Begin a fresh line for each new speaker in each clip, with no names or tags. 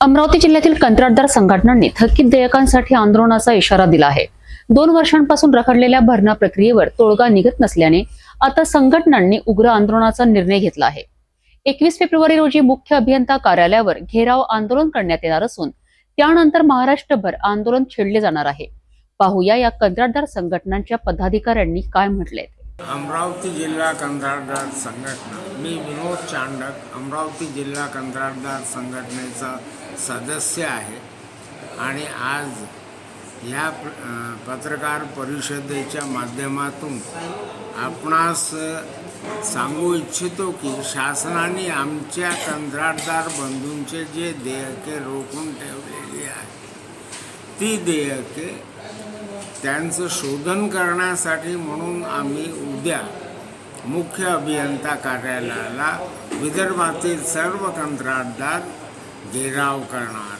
अमरावती जिल्ह्यातील कंत्राटदार संघटनांनी थकीत देयकांसाठी आंदोलनाचा इशारा दिला आहे. दोन वर्षांपासून रखडलेल्या भरणा प्रक्रियेवर तोडगा निघत नसल्याने आता संघटनांनी उग्र आंदोलनाचा निर्णय घेतला आहे. एकवीस फेब्रुवारी रोजी मुख्य अभियंता कार्यालयावर घेराव आंदोलन करण्यात येणार असून त्यानंतर महाराष्ट्रभर आंदोलन छेडले जाणार आहे. पाहूया या कंत्राटदार संघटनांच्या पदाधिकाऱ्यांनी काय म्हटले
अमरावती जिल्हा कंत्राटदार संघटना. मी विनोद चांडक अमरावती जिल्हा कंत्राटदार संघटनेचा सदस्य आहे. आणि आज ह्या प- पत्रकार परिषदेच्या माध्यमातून आपणास सांगू इच्छितो की शासनाने आमच्या कंत्राटदार बंधूंचे जे देयके रोखून ठेवलेली आहे ती देयके त्यांचं शोधन करण्यासाठी म्हणून आम्ही उद्या मुख्य अभियंता कार्यालयाला विदर्भातील सर्व कंत्राटदार घेराव करणार.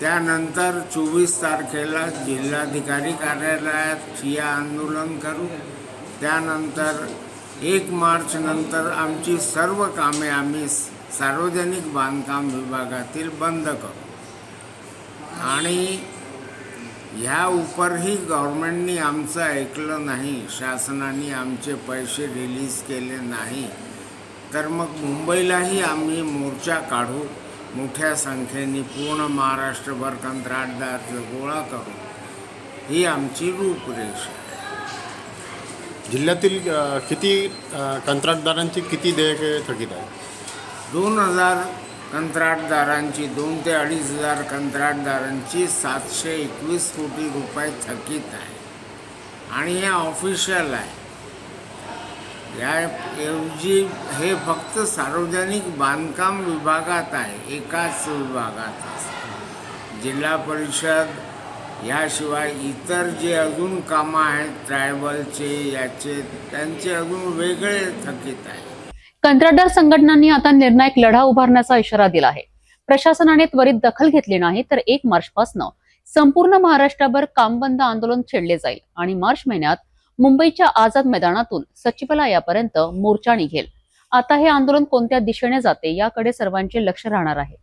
त्यानंतर चोवीस तारखेला जिल्हाधिकारी कार्यालयात ठिय्या आंदोलन करू. त्यानंतर एक मार्च नंतर आमची सर्व कामे आम्ही सार्वजनिक बांधकाम विभागातील बंद करू. आणि ह्या उपरही गव्हर्मेंटनी आमचं ऐकलं नाही शासनाने आमचे पैसे रिलीज केले नाही तर मग मुंबईलाही आम्ही मोर्चा काढू. मोठ्या संख्येने पूर्ण महाराष्ट्रभर कंत्राटदार गोळा करू ही आमची रूपरेषा.
जिल्ह्यातील किती कंत्राटदारांची किती देयके थकीत आहे
दोन हजार कंत्राटदारांची दोन ते अडीच हजार कंत्राटदारांची सातशे एकवीस कोटी रुपये थकीत आहे आणि हे ऑफिशियल आहे. याऐवजी हे फक्त सार्वजनिक बांधकाम विभागात आहे एकाच विभागात जिल्हा परिषद याशिवाय इतर जे अजून कामं आहेत ट्रायबलचे याचे त्यांचे अजून वेगळे थकीत आहे.
कंत्राटदार संघटनांनी आता निर्णायक लढा उभारण्याचा इशारा दिला आहे. प्रशासनाने त्वरित दखल घेतली नाही तर एक मार्चपासून संपूर्ण महाराष्ट्रभर कामबंद आंदोलन छेडले जाईल आणि मार्च महिन्यात मुंबईच्या आझाद मैदानातून सचिवालयापर्यंत मोर्चा निघेल. आता हे आंदोलन कोणत्या दिशेने जाते याकडे सर्वांचे लक्ष राहणार आहे.